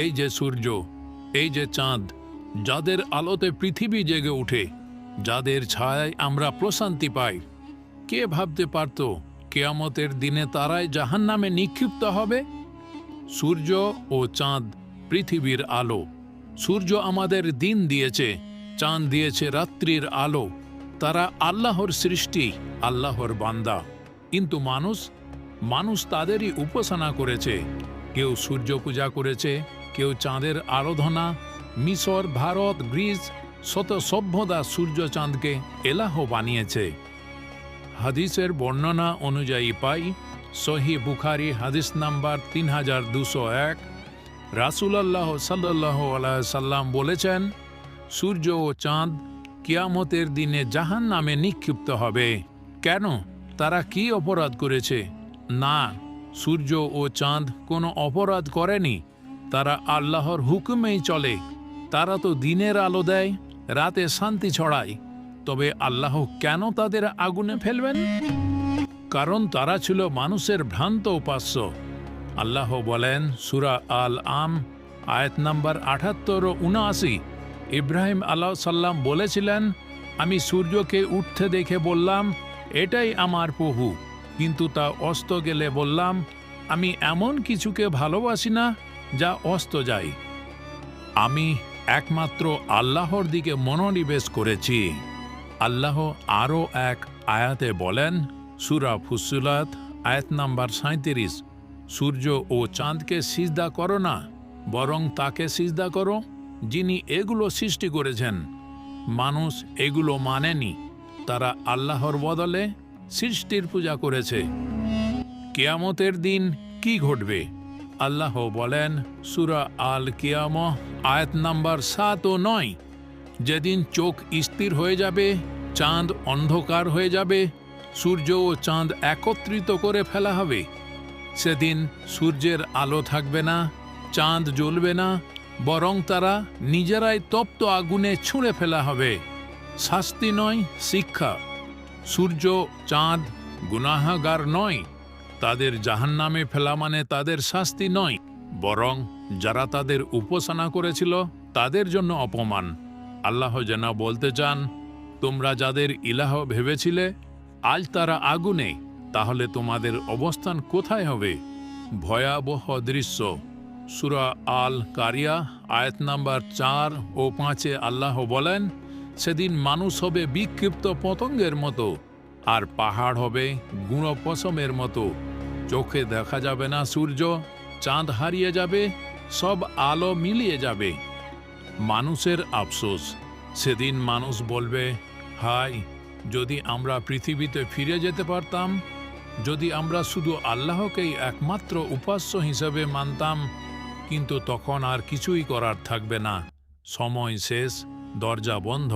এই যে সূর্য, এই যে চাঁদ, যাদের আলোতে পৃথিবী জেগে ওঠে যাদের ছায়ায় আমরা প্রশান্তি পাই, কে ভাবতে পারত কেয়ামতের দিনে তারাই জাহান নামে নিক্ষিপ্ত হবে? সূর্য ও চাঁদ পৃথিবীর আলো, সূর্য আমাদের দিন দিয়েছে, চাঁদ দিয়েছে রাত্রির আলো, তারা আল্লাহর সৃষ্টি, আল্লাহর বান্দা। কিন্তু মানুষ মানুষ তাদেরই উপাসনা করেছে, কেউ সূর্য পূজা করেছে কেউ চাঁদের আরাধনা, মিশর, ভারত, গ্রিস শত সভ্যতা সূর্য চাঁদকে এলাহ বানিয়েছে। হাদিসের বর্ণনা অনুযায়ী পাই, সহি বুখারি হাদিস নাম্বার তিন হাজার দুশো এক। রাসুলাল্লাহ সাল্লাহ সাল্লাম বলেছেন, সূর্য ও চাঁদ কিয়ামতের দিনে জাহান নামে নিক্ষিপ্ত হবে। কেন? তারা কি অপরাধ করেছে? না, সূর্য ও চাঁদ কোনো অপরাধ করেনি। তারা আল্লাহর হুকুমেই চলে। তারা তো দিনের আলো দেয়, রাতে শান্তি ছড়ায়। তবে আল্লাহ কেন তাদের আগুনে ফেলবেন? কারণ তারা ছিল মানুষের ভ্রান্ত উপাস্য। আল্লাহ বলেন, সুরা আল আম আয়াত নাম্বার আঠাত্তর ও উনআশি। ইব্রাহিম আল্লাহ সাল্লাম বলেছিলেন, আমি সূর্যকে উঠতে দেখে বললাম, এটাই আমার প্রভু কিন্তু তা অস্ত গেলে বললাম, আমি এমন কিছুকে ভালোবাসি না যা অস্ত যায়। আমি একমাত্র আল্লাহর দিকে মনোনিবেশ করেছি। আল্লাহ আরও এক আয়াতে বলেন, সুরা ফুসুলাত আয়াত নাম্বার সাঁত্রিশ সূর্য ও চাঁদকে সিজদা করো না, বরং তাকে সিজদা করো, যিনি এগুলো সৃষ্টি করেছেন। মানুষ এগুলো মানেনি, তারা আল্লাহর বদলে সৃষ্টির পূজা করেছে। কেয়ামতের দিন কি ঘটবে? আল্লাহ বলেন, সুরা আল কিয়াম আয়াত নাম্বার সাত ও নয়। যেদিন চোখ স্থির হয়ে যাবে, চাঁদ অন্ধকার হয়ে যাবে, সূর্য ও চাঁদ একত্রিত করে ফেলা হবে। সেদিন সূর্যের আলো থাকবে না, চাঁদ জ্বলবে না, বরং তারা নিজেরাই তপ্ত আগুনে ছুঁড়ে ফেলা হবে। শাস্তি নয়, শিক্ষা। সূর্য, চাঁদ গুনাহাগার নয়। তাদের জাহান্নামে ফেলা মানে তাদের শাস্তি নয়, বরং যারা তাদের উপাসনা করেছিল তাদের জন্য অপমান। আল্লাহ যেন বলতে চান, তোমরা যাদের ইলাহ ভেবেছিলে, আজ তারা আগুনে, তাহলে তোমাদের অবস্থান কোথায় হবে? ভয়াবহ দৃশ্য। সুরা আল কারিয়া আয়াত নাম্বার চার ও পাঁচে আল্লাহ বলেন, সেদিন মানুষ হবে বিক্ষিপ্ত পতঙ্গের মতো, আর পাহাড় হবে গুঁড়ো পশমের মতো চোখে দেখা যাবে না সূর্য, চাঁদ হারিয়ে যাবে, সব আলো মিলিয়ে যাবে। মানুষের আফসোস। সেদিন মানুষ বলবে হাই যদি আমরা পৃথিবীতে ফিরে যেতে পারতাম, যদি আমরা শুধু আল্লাহকেই একমাত্র উপাস্য হিসেবে মানতাম, কিন্তু তখন আর কিছুই করার থাকবে না। সময় শেষ, দরজা বন্ধ।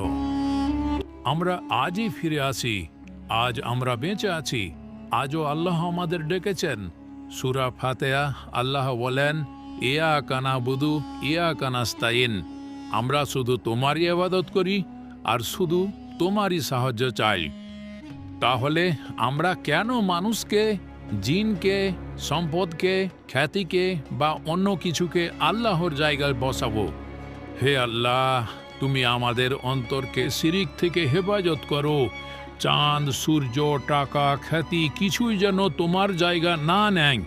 আমরা আজই ফিরে আসি, আজ আমরা বেঁচে আছি। আজও আল্লাহ আমাদের ডেকেছেন। সুরা ফাতেয়া আল্লাহ বলেন, ইয়া কানা বুধু ইয়া কানাস্তাইন আমরা শুধু তোমারই আবাদত করি, আর শুধু তোমারই সাহায্য চাই। তাহলে আমরা কেন মানুষকে, জিনকে, সম্পদকে, খ্যাতিকে বা অন্য কিছুকে আল্লাহর জায়গায় বসাবো? হে আল্লাহ, তুমি আমাদের অন্তরকে শিরিক থেকে হেফাজত করো। চাঁদ, সূর্য, টাকা, খ্যাতি, কিছুই যেন তোমার জায়গা না নেয়।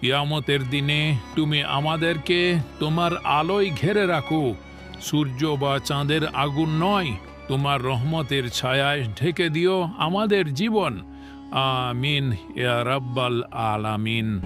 কিয়ামতের দিনে তুমি আমাদেরকে তোমার আলোয় ঘেরে রাখো। সূর্য বা চাঁদের আগুন নয়, তোমার রহমতের ছায়ায় ঢেকে দিও আমাদের জীবন। আমিন, ইয়া রাব্বাল আলামিন।